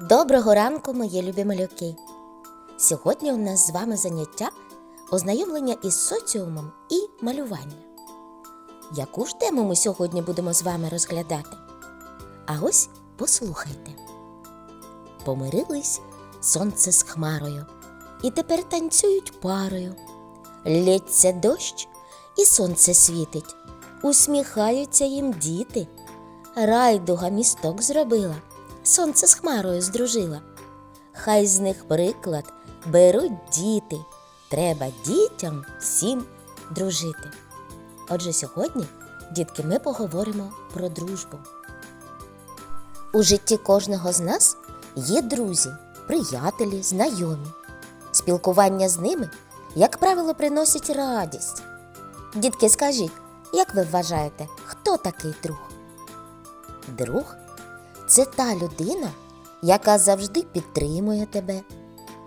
Доброго ранку, мої любі малюки! Сьогодні у нас з вами заняття ознайомлення із соціумом і малювання. Яку ж тему ми сьогодні будемо з вами розглядати? А ось послухайте. Помирились сонце з хмарою, і тепер танцюють парою. Лється дощ, і сонце світить, усміхаються їм діти. Райдуга місток зробила, сонце з хмарою здружила. Хай з них приклад беруть діти. Треба дітям всім дружити. Отже, сьогодні, дітки, ми поговоримо про дружбу. У житті кожного з нас є друзі, приятелі, знайомі. Спілкування з ними, як правило, приносить радість. Дітки, скажіть, як ви вважаєте, хто такий друг? Друг це та людина, яка завжди підтримує тебе,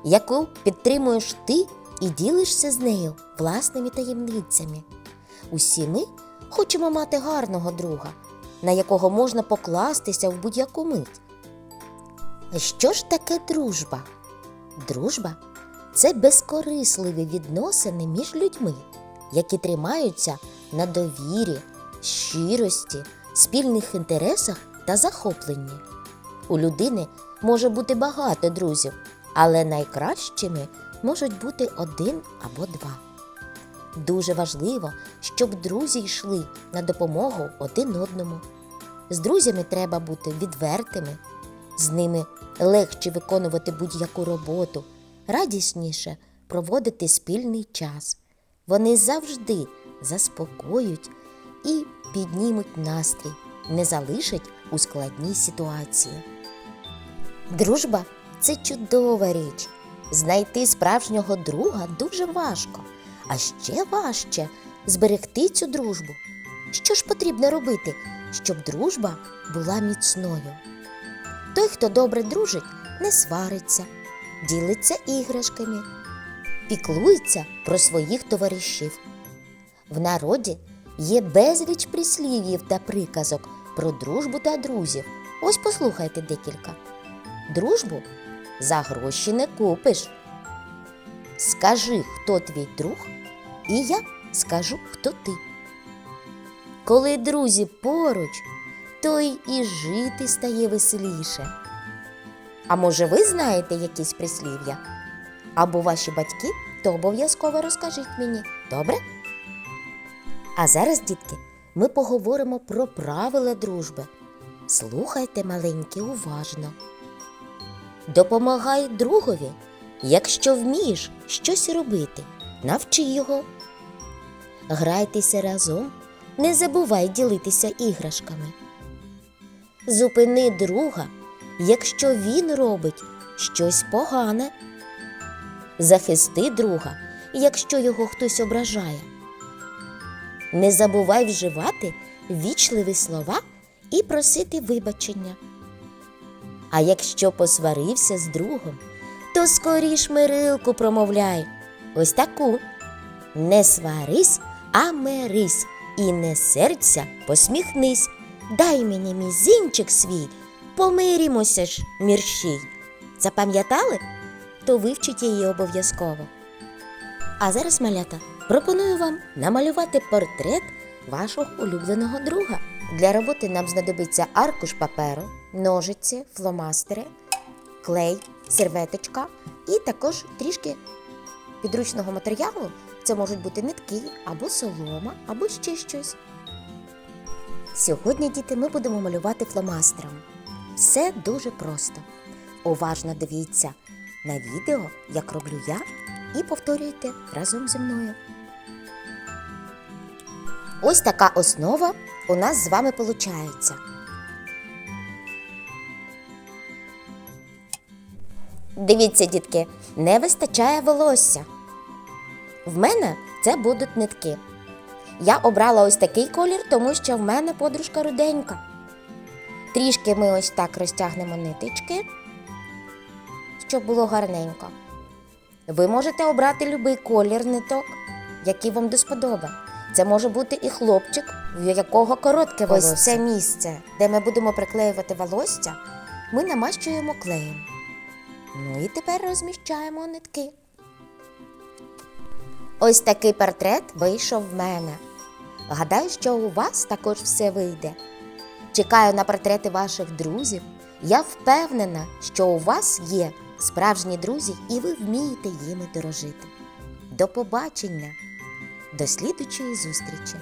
яку підтримуєш ти і ділишся з нею власними таємницями. Усі ми хочемо мати гарного друга, на якого можна покластися в будь-яку мить. Що ж таке дружба? Дружба це безкорисливі відносини між людьми, які тримаються на довірі, щирості, спільних інтересах та захопленні. У людини може бути багато друзів, але найкращими можуть бути один або два. Дуже важливо, щоб друзі йшли на допомогу один одному. З друзями треба бути відвертими, з ними легше виконувати будь-яку роботу, радісніше проводити спільний час. Вони завжди заспокоюють і піднімуть настрій, не залишать у складній ситуації. Дружба це чудова річ. Знайти справжнього друга дуже важко, а ще важче зберегти цю дружбу. Що ж потрібно робити, щоб дружба була міцною? Той, хто добре дружить, не свариться, ділиться іграшками, піклується про своїх товаришів. В народі є безліч прислів'їв та приказок про дружбу та друзів. Ось послухайте декілька. Дружбу за гроші не купиш. Скажи, хто твій друг, і я скажу, хто ти. Коли друзі поруч, то й і жити стає веселіше. А може, ви знаєте якісь прислів'я? Або ваші батьки, то обов'язково розкажіть мені, добре? А зараз, дітки, ми поговоримо про правила дружби. Слухайте, маленькі, уважно. Допомагай другові, якщо вмієш щось робити, навчи його. Грайтеся разом, не забувай ділитися іграшками. Зупини друга, якщо він робить щось погане. Захисти друга, якщо його хтось ображає. Не забувай вживати вічливі слова і просити вибачення. А якщо посварився з другом, то скоріш мирилку промовляй. Ось таку. Не сварись, а мирись, і не серця, посміхнись. Дай мені мізинчик свій, помирімося ж, мірщій. Запам'ятали? То вивчіть її обов'язково. А зараз, малята, пропоную вам намалювати портрет вашого улюбленого друга. Для роботи нам знадобиться аркуш паперу, ножиці, фломастери, клей, серветочка і також трішки підручного матеріалу. Це можуть бути нитки або солома, або ще щось. Сьогодні, діти, ми будемо малювати фломастером. Все дуже просто. Уважно дивіться на відео, як роблю я, і повторюйте разом зі мною. Ось така основа у нас з вами виходить. Дивіться, дітки, не вистачає волосся. В мене це будуть нитки. Я обрала ось такий колір, тому що в мене подружка руденька. Трішки ми ось так розтягнемо ниточки, щоб було гарненько. Ви можете обрати будь-який колір ниток, який вам до сподоби. Це може бути і хлопчик, в якого коротке волосся. Ось це місце, де ми будемо приклеювати волосся, ми намащуємо клеєм. Ну і тепер розміщаємо нитки. Ось такий портрет вийшов в мене. Гадаю, що у вас також все вийде. Чекаю на портрети ваших друзів. Я впевнена, що у вас є справжні друзі і ви вмієте їми дорожити. До побачення! До слідучої зустрічі!